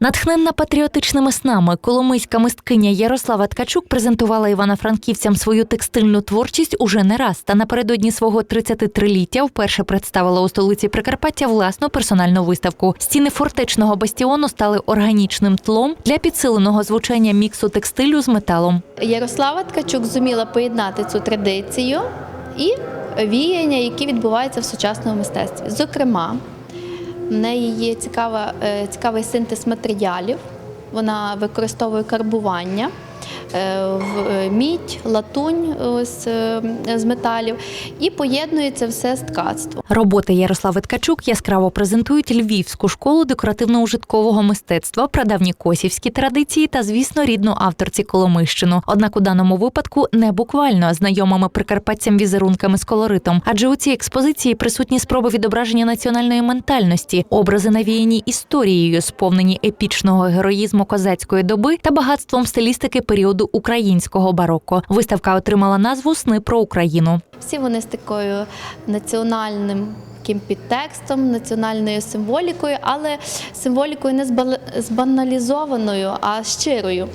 Натхненна патріотичними снами, коломийська мисткиня Ярослава Ткачук презентувала івано-франківцям свою текстильну творчість уже не раз. Та напередодні свого 33-ліття вперше представила у столиці Прикарпаття власну персональну виставку. Стіни фортечного бастіону стали органічним тлом для підсиленого звучання міксу текстилю з металом. Ярослава Ткачук зуміла поєднати цю традицію і віяння, які відбуваються в сучасному мистецтві. Зокрема, в неї є цікава, е, цікавий синтез матеріалів. Вона використовує карбування. Е, в- е, Мідь, латунь ось, е, з металів і поєднує це все з ткацтвом. Роботи Ярослави Ткачук яскраво презентують львівську школу декоративно-ужиткового мистецтва, прадавні косівські традиції та, звісно, рідну авторці Коломийщину. Однак у даному випадку не буквально знайомими прикарпатцям візерунками з колоритом, адже у цій експозиції присутні спроби відображення національної ментальності, образи навіяні історією, сповнені епічного героїзму козацької доби та багатством стилістики періоду українського бароко. Виставка отримала назву Сни про Україну. Всі вони з такою національним таким підтекстом, національною символікою, але символікою не збаналізованою, а щирою.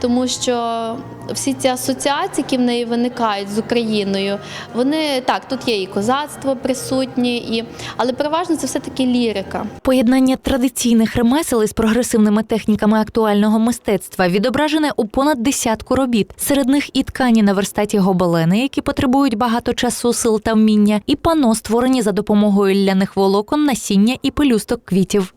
Тому що всі ці асоціації, які в неї виникають з Україною, вони так, тут є і козацтво присутнє, і, але переважно це все-таки лірика. Поєднання традиційних ремесел із прогресивними техніками актуального мистецтва відображене у понад десятку робіт. Серед них і ткані на верстаті гобелени, які потребують багато часу, сил та вміння, і пано створені за допомогою ляних волокон, насіння і пелюсток квітів.